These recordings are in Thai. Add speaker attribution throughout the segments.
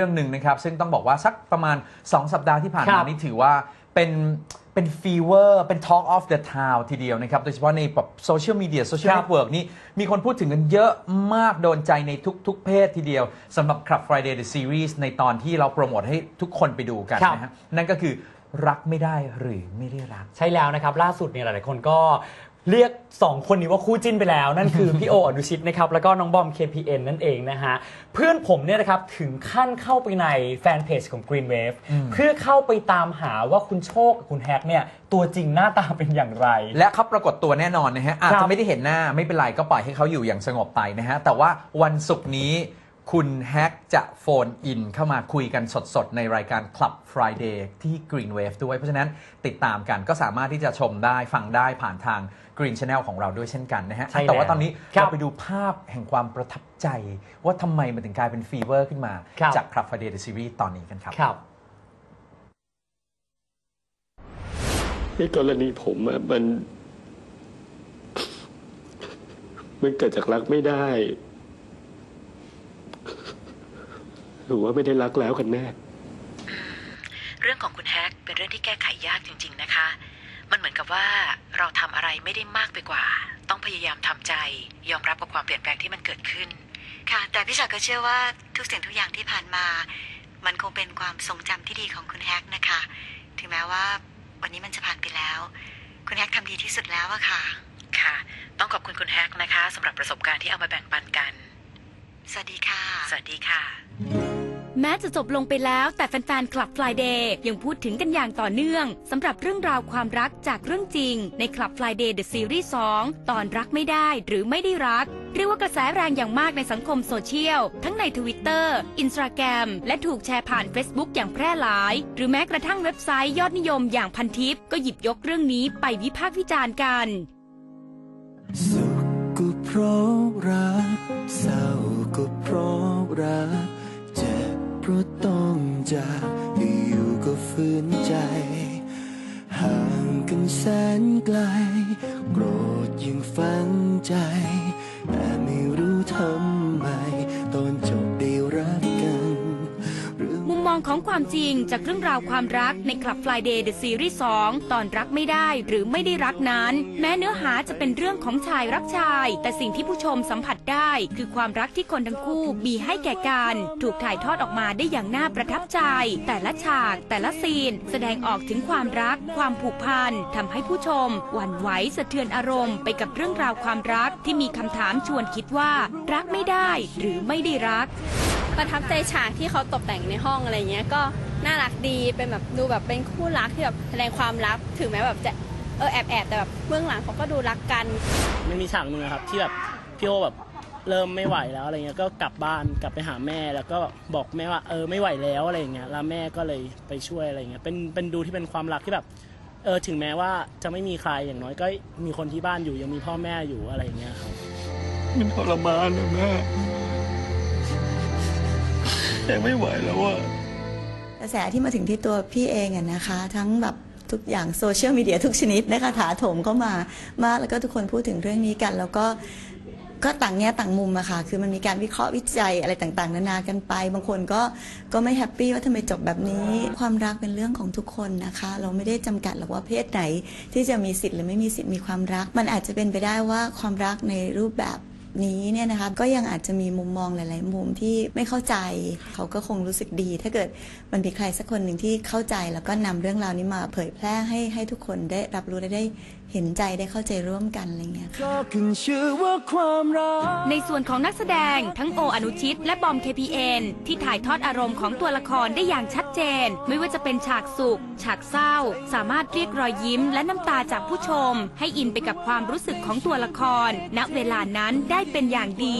Speaker 1: เรื่องหนึ่งนะครับ ซึ่งต้องบอกว่าสักประมาณ 2 สัปดาห์ที่ผ่าน
Speaker 2: ครั
Speaker 1: มา
Speaker 2: บ
Speaker 1: นี่ถือว่าเป็นเป็นฟีเวอร์เป็น Talk of the Town ทีเดียวนะครับ โดยเฉพาะในแบบโซเชียลมีเดียโซเชียล
Speaker 2: ครั
Speaker 1: เน็
Speaker 2: บ
Speaker 1: ตเวิร์กนี่มีคนพูดถึงกันเยอะมากโดนใจในทุก ๆ เพศทีเดียวสำหรับ Club Friday the Series ในตอนที่เราโปรโมทให้ทุกคนไปดูกัน
Speaker 2: ครับ
Speaker 1: นะฮะนั่นก็คือรักไม่ได้หรือไม่ได้รัก
Speaker 2: ใช่แล้วนะครับ ล่าสุดเนี่ยหลายๆคนก็ เรียก 2 คนนี้ว่าคู่จิ้นไปแล้ว นั่นคือ พี่โออนุชิตนะครับ แล้วก็น้องบอม KPN นั่นเองนะฮะ เพื่อนผมเนี่ยนะครับ ถึงขั้นเข้าไปในแฟนเพจของ Green Wave เพื่อเข้าไปตามหาว่าคุณโชคกับคุณแฮกเนี่ย ตัวจริงหน้าตาเป็นอย่างไร
Speaker 1: และเขาปรากฏตัวแน่นอนนะฮะ อาจ
Speaker 2: ครั
Speaker 1: จะ
Speaker 2: บ
Speaker 1: ไม่ได้เห็นหน้าไม่เป็นไรก็ปล่อยให้เขาอยู่อย่างสงบไปนะฮะ แต่ว่าวันศุกร์นี้คุณแฮกจะโฟนอินเข้ามาคุยกันสดๆ ในรายการ Club Friday ที่ Green Wave ด้วย เพราะฉะนั้นติดตามกันก็สามารถที่จะชมได้ฟังได้ผ่านทาง Green Channel ของเราด้วยเช่นกันนะฮะ
Speaker 2: ใช่แล้ว
Speaker 1: แต่ว่าตอนนี้
Speaker 2: ครับ
Speaker 1: เราไปดูภาพแห่งความประทับใจ ว่าทำไมมันถึงกลายเป็นฟีเวอร์ขึ้นมา
Speaker 2: ครับ
Speaker 1: จาก Club Friday the Series ตอนนี้กันครับ
Speaker 2: ครับ
Speaker 3: ในกรณีผมอะมัน มันเกิดจากรักไม่ได้ หรือว่าไม่ได้รักแล้วกันแน่
Speaker 4: เรื่องของคุณแฮกเป็นเรื่องที่แก้ไขยากจริง ๆ นะคะ มันเหมือนกับว่าเราทำอะไรไม่ได้มากไปกว่า ต้องพยายามทำใจ ยอมรับกับความเปลี่ยนแปลงที่มันเกิดขึ้น
Speaker 5: ค่ะ แต่พี่ชอยก็เชื่อว่าทุกสิ่งทุกอย่างที่ผ่านมา มันคงเป็นความทรงจำที่ดีของคุณแฮกนะคะ ถึงแม้ว่าวันนี้มันจะผ่านไปแล้ว คุณแฮกทำดีที่สุดแล้วอะค่ะ
Speaker 4: ค่ะ ต้องขอบคุณคุณแฮกนะคะสำหรับประสบการณ์ที่เอามาแบ่งปันกัน
Speaker 5: สวัสดีค่ะ
Speaker 4: สวัสดีค่ะ
Speaker 6: แม้จะจบลงไปแล้วแต่แฟนๆคลับ Friday ยังพูดถึงกันอย่างต่อเนื่องสำหรับเรื่องราวความรักจากเรื่องจริง ในคลับ Friday The Series 2 ตอนรักไม่ได้หรือไม่ได้รัก เรียกว่ากระแสแรงอย่างมากในสังคมโซเชียล ทั้งใน Twitter Instagram และถูกแชร์ผ่าน Facebook อย่างแพร่หลาย หรือแม้กระทั่งเว็บไซต์ยอดนิยมอย่างพันทิปก็หยิบยกเรื่องนี้ไปวิพากษ์วิจารณ์กัน
Speaker 7: สุขก็เพราะรัก จาอยู่ก็ฝืนใจ ห่างกันแสนไกล โกรธยังฝังใจ แต่ไม่รู้ทำ อง
Speaker 6: ของความจริงจากเรื่องราวความรักในคลับ Friday The Series 2 ตอนรักไม่ได้หรือไม่ได้รักนั้น แม้เนื้อหาจะเป็นเรื่องของชายรักชาย แต่สิ่งที่ผู้ชมสัมผัสได้ คือความรักที่คนทั้งคู่มีให้แก่กัน ถูกถ่ายทอดออกมาได้อย่างน่าประทับใจ แต่ละฉาก แต่ละซีน แสดงออกถึงความรัก ความผูกพันทำให้ผู้ชม หวั่นไหวสะเทือนอารมณ์ไปกับเรื่องราวความรักที่มีคำถามชวนคิดว่า รักไม่ได้หรือไม่ได้รัก
Speaker 8: ประทับใจฉากที่เขาตกแต่งในห้องอะไรเงี้ยก็น่ารักดีเป็นแบบดูแบบเป็นคู่รักที่แบบแสดงความรักถึงแม้แบบจะเออแอบแอบแต่แบบเบื้องหลังเขาก็ดูรักกัน
Speaker 9: มันมีฉากหนึ่งอะครับที่แบบพี่โอแบบเริ่มไม่ไหวแล้วอะไรเงี้ยก็กลับบ้านกลับไปหาแม่แล้วก็บอกแม่ว่าเออไม่ไหวแล้วอะไรอย่างเงี้ยแล้วแม่ก็เลยไปช่วยอะไรเงี้ยเป็นเป็นดูที่เป็นความรักที่แบบเออถึงแม้ว่าจะไม่มีใครอย่างน้อยก็มีคนที่บ้านอยู่ยังมีพ่อแม่อยู่อะไรอย่างเงี้ยครับ
Speaker 3: มันทรมานนะแม่ ยังไม่ไหวแล้วอะ
Speaker 10: กระแสที่มาถึงที่ตัวพี่เองอะนะคะ ทั้งแบบทุกอย่างโซเชียลมีเดียทุกชนิดนะคะถาโถมเข้ามามากแล้วก็ทุกคนพูดถึงเรื่องนี้กัน แล้วก็ก็ต่างแง่ต่างมุมอะค่ะ คือมันมีการวิเคราะห์วิจัยอะไรต่างๆ นานากันไป บางคนก็ก็ไม่แฮปปี้ว่าทำไมจบแบบนี้ ความรักเป็นเรื่องของทุกคนนะคะ เราไม่ได้จำกัดหรอกว่าเพศไหนที่จะมีสิทธิ์หรือไม่มีสิทธิ์มีความรัก มันอาจจะเป็นไปได้ว่าความรักในรูปแบบ นี้เนี่ยนะคะก็ยังอาจจะมีมุมมองหลาย ๆ มุมที่ไม่เข้าใจ เขาก็คงรู้สึกดี ถ้าเกิดมันมีใครสักคนหนึ่งที่เข้าใจ แล้วก็นำเรื่องราวนี้มาเผยแพร่ให้ให้ทุกคนได้รับรู้และได้เห็นใจได้เข้าใจร่วมกันอะไรเงี้ยค่ะ
Speaker 6: ในส่วนของนักแสดงทั้งโออนุชิต และบอม KPN ที่ถ่ายทอดอารมณ์ของตัวละครได้อย่างชัดเจน ไม่ว่าจะเป็นฉากสุข ฉากเศร้า สามารถเรียกรอยยิ้ม และน้ำตาจากผู้ชม ให้อินไปกับความรู้สึกของตัวละคร ณเวลานั้นได้เป็นอย่างดี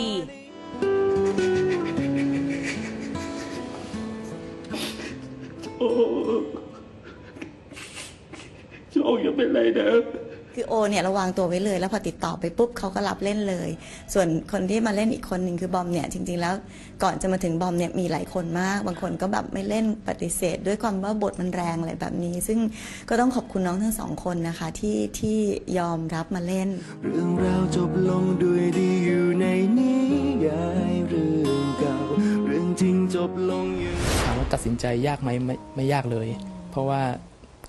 Speaker 3: โอ้โชคยังเป็นไรนะ
Speaker 10: คือโอเนี่ยระวางตัวไว้เลย แล้วพอติดต่อไปปุ๊บเขาก็รับเล่นเลย ส่วนคนที่มาเล่นอีกคนหนึ่งคือบอมเนี่ยจริง ๆ แล้วก่อนจะมาถึงบอมเนี่ยมีหลายคนมาก บางคนก็แบบไม่เล่นปฏิเสธ ด้วยความว่าบทมันแรงอะไรแบบนี้ ซึ่งก็ต้องขอบคุณน้องทั้งสองคนนะคะที่ที่ยอมรับมาเล่น
Speaker 7: เรื่องราวจบลงด้วยดีอยู่ในนิยายเรื่องเก่าเรื่องจริงจบลงอย่าง
Speaker 11: ถามว่าตัดสินใจยากไหมไม่ไม่ยากเลย เพราะว่า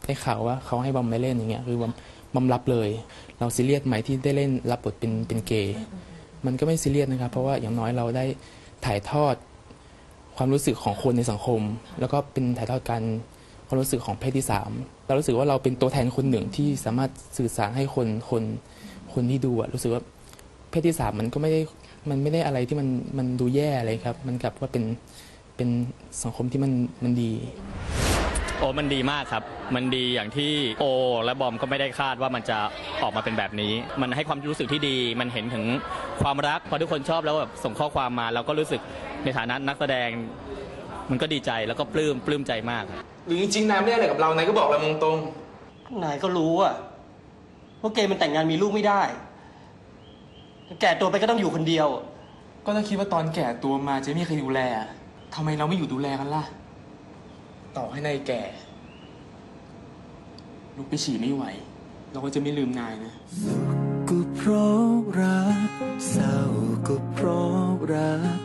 Speaker 11: ได้ข่าวว่าเขาให้บอมไม่เล่นอย่างเงี้ยคือบอม บอมรับเลย เราซีเรียสไหมที่ได้เล่นรับบทเป็นเป็นเกย์มันก็ไม่ซีเรียสนะครับ เพราะว่าอย่างน้อยเราได้ถ่ายทอดความรู้สึกของคนในสังคม แล้วก็เป็นถ่ายทอดการความรู้สึกของเพศที่สามเรารู้สึกว่าเราเป็นตัวแทนคนหนึ่งที่สามารถสื่อสารให้คนคนคนที่ดูอะรู้สึกว่าเพศที่สามมันก็ไม่ได้มันไม่ได้อะไรที่มันมันดูแย่อะไรครับ มันกลับว่าเป็นเป็นสังคมที่มันมันดี
Speaker 12: โอ้มันดีมากครับ มันดีอย่างที่โอ และบอมก็ไม่ได้คาดว่ามันจะออกมาเป็นแบบนี้ มันให้ความรู้สึกที่ดี มันเห็นถึงความรักพอทุกคนชอบแล้วแบบส่งข้อความมาเราก็รู้สึกในฐานะนักแสดง มันก็ดีใจแล้วก็ปลื้มปลื้มใจมาก
Speaker 13: หรือจริงๆนายไม่ได้อะไรกับเรานายก็บอกเราตรง
Speaker 14: นายก็รู้อะว่าเกย์มันแต่งงานมีลูกไม่ได้ แก่ตัวไปก็ต้องอยู่คนเดียว
Speaker 11: ก็ต้องคิดว่าตอนแก่ตัวมาจะไม่มีใครดูแลทำไมเราไม่อยู่ดูแลกันล่ะ ต่อให้นายแก่ ลุกไปฉี่ไม่ไหว เราก็จะไม่ลืมนายนะ
Speaker 7: ก็เพราะรักเศร้าก็เพราะรัก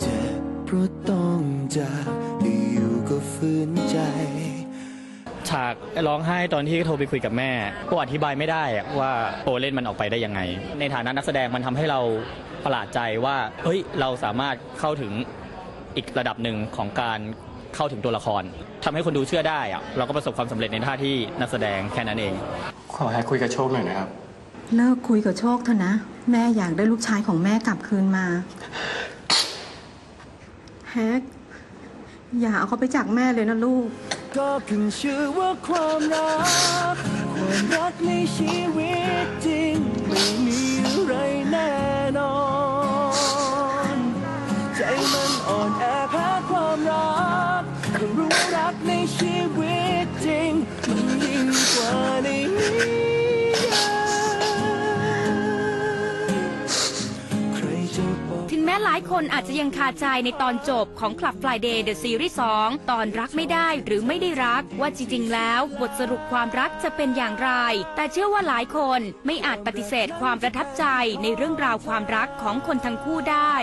Speaker 7: เจ็บเพราะต้องจากอยู่ก็ฝืนใจ
Speaker 12: ฉากร้องไห้ตอนที่โทรไปคุยกับแม่ ก็อธิบายไม่ได้อะว่าโอเล่นมันออกไปได้ยังไง ในฐานะนักแสดงมันทำให้เราประหลาดใจว่า เฮ้ย เราสามารถเข้าถึงอีกระดับหนึ่งของการ เข้าถึงตัวละครทำให้คนดูเชื่อได้อะเราก็ประสบความสำเร็จในหน้าที่นักแสดงแค่นั้นเอง
Speaker 11: ขอให้คุยกับโชคหน่อยนะครับ
Speaker 15: เลิกคุยกับโชคเถอะนะ แม่อยากได้ลูกชายของแม่กลับคืนมาแฮกอย่าเอาเขาไปจากแม่เลยนะลูก
Speaker 7: ก็ขึ้นชื่อว่าความรัก ความรักในชีวิตจริง ไม่มีอะไรแน่นอน ใจมันอ่อนแอ รักในชีวิตจริงมันยิ่งกว่าในนิยายใครจะบอก
Speaker 6: ถึงแม้หลายคนอาจจะยังคาใจในตอนจบของ Club Friday The Series 2 ตอนรักไม่ได้หรือไม่ได้รักว่าจริง ๆ แล้ว บทสรุปความรักจะเป็นอย่างไร แต่เชื่อว่าหลายคนไม่อาจปฏิเสธความประทับใจในเรื่องราวความรักของคนทั้งคู่ได้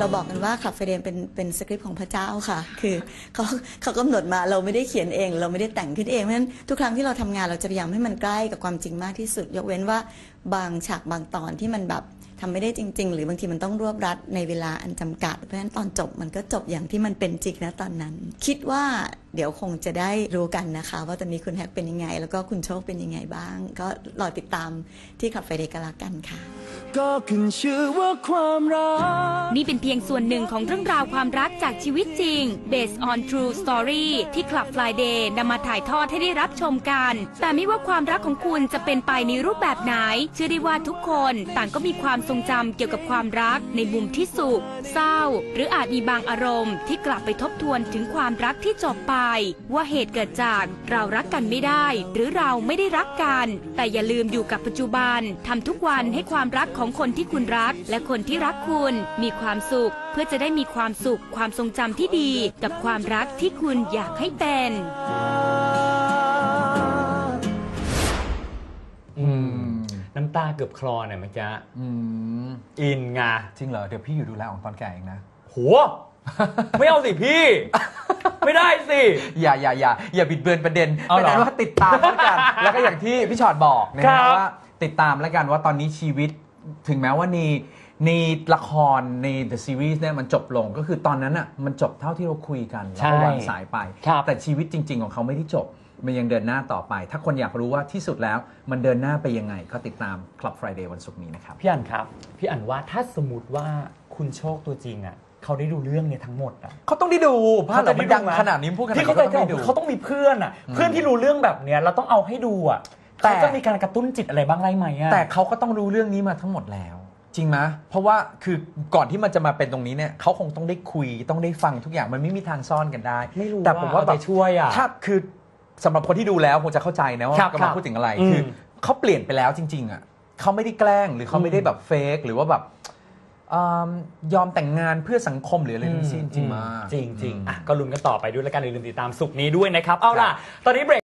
Speaker 10: เราบอกกันว่าขับไฟเดนเป็นเป็นสคริปต์ของพระเจ้าค่ะ คือเขาเขากำหนดมาเราไม่ได้เขียนเอง เราไม่ได้แต่งขึ้นเองเพราะฉะนั้นทุกครั้งที่เราทำงานเราจะพยายามให้มันใกล้กับความจริงมากที่สุด ยกเว้นว่าบางฉากบางตอนที่มันแบบทำไม่ได้จริง ๆ หรือบางทีมันต้องรวบรัดในเวลาอันจำกัด เพราะฉะนั้นตอนจบมันก็จบอย่างที่มันเป็นจริงนะตอนนั้น คิดว่าเดี๋ยวคงจะได้รู้กันนะคะ ว่าตอนนี้คุณแฮกเป็นยังไง แล้วก็คุณโชคเป็นยังไงบ้าง ก็รอติดตามที่ขับไฟเดกันละกันค่ะ
Speaker 7: ก็ขึ้นชื่อว่าความรัก
Speaker 6: นี่เป็นเพียงส่วนหนึ่งของเรื่องราวความรักจากชีวิตจริง based on true story ที่ Club Friday นำมาถ่ายทอดให้ได้รับชมกัน แต่ไม่ว่าความรักของคุณจะเป็นไปในรูปแบบไหน เชื่อได้ว่าทุกคนต่างก็มีความทรงจำเกี่ยวกับความรักในมุมที่สุข เศร้า หรืออาจมีบางอารมณ์ ที่กลับไปทบทวนถึงความรักที่จบไป ว่าเหตุเกิดจากเรารักกันไม่ได้ หรือเราไม่ได้รักกัน แต่อย่าลืมอยู่กับปัจจุบันทำทุกวันให้ความรักของคนที่คุณรัก และคนที่รักคุณ มีความสุข เพื่อจะได้มีความสุข ความทรงจำที่ดี กับความรักที่คุณอยากให้เป็น
Speaker 2: อืมน้ำตาเกือบคลอเนี่ยเมื่อกี้
Speaker 1: อืม
Speaker 2: อินไง
Speaker 1: จริงเหรอ เดี๋ยวพี่อยู่ดูแลของตอนแก่เองนะ
Speaker 2: โหไม่เอาสิพี่ ไม่ได้สิ
Speaker 1: อย่าอย่าอย่าอย่าบิดเบือนประเด็น
Speaker 2: เอาเหรอ
Speaker 1: เป็นนั้นว่าติดตามแล้วกัน แล้วก็อย่างที่พี่ชอดบอกนะ
Speaker 2: ครั
Speaker 1: ฮะ
Speaker 2: บ
Speaker 1: ว่าติดตามแล้วกันว่าตอนนี้ชีวิต ถึงแม้ว่าในในละครใน The Series เนี่ยมันจบลงก็คือตอนนั้นอะมันจบเท่าที่เราคุยกันแล้วก็วางสายไป แต่ชีวิตจริง ๆ ของเขาไม่ได้จบ มันยังเดินหน้าต่อไป ถ้าคนอยากรู้ว่าที่สุดแล้วมันเดินหน้าไปยังไง ก็ติดตาม Club Friday วันศุกร์นี้นะครับ
Speaker 2: พี่อันครับ พี่อันว่าถ้าสมมติว่าคุณโชคตัวจริงอะเขาได้ดูเรื่องเนี่ยทั้งหมดอะ
Speaker 1: เขาต้องได้ดูภาพ
Speaker 2: จะ
Speaker 1: เรามันดัง
Speaker 2: ไห
Speaker 1: ขนาดนี้พูดขนาด
Speaker 2: ที่
Speaker 1: นี้
Speaker 2: เขา
Speaker 1: ก็
Speaker 2: ใจ
Speaker 1: ต้องได้ดู
Speaker 2: เขาต้องมีเพื่อนอะเพื่อนที่รู้เรื่องแบบเนี้ยเราต้องเอาให้ดูอะ
Speaker 1: แต่
Speaker 2: เขาจะมีการกระตุ้นจิตอะไรบ้างไรไหมอะ
Speaker 1: แต่เขาก็ต้องรู้เรื่องนี้มาทั้งหมดแล้ว จริงไหมเพราะว่าคือก่อนที่มันจะมาเป็นตรงนี้เนี่ยเขาคงต้องได้คุยต้องได้ฟังทุกอย่างมันไม่มีทางซ่อนกันได้
Speaker 2: ไม่รู้
Speaker 1: แต่ผมว่า
Speaker 2: ว่า
Speaker 1: แบ
Speaker 2: เอา
Speaker 1: บ
Speaker 2: ใจช่วยอะ
Speaker 1: ถ้าคือสำหรับคนที่ดูแล้วคงจะเข้าใจนะว่า
Speaker 2: ครับ
Speaker 1: กำลั
Speaker 2: ครั
Speaker 1: ง
Speaker 2: บ
Speaker 1: พูดถึงอะไร
Speaker 2: อืม
Speaker 1: คือเขาเปลี่ยนไปแล้วจริง ๆอะเขาไม่ได้แกล้งหรือเขาไม่ได้แบบเฟกหรือว่าแบบอืมยอมแต่งงานเพื่อสังคมหรืออะไรทั้งสิ้นจริงมาก
Speaker 2: จริงจริงๆอะก็ลุ้นกันต่อไปด้วยแล้วกันอย่าลืมติดตามสุกร์นี้ด้วยนะครับ เอาล่ะ ตอนนี้เบรก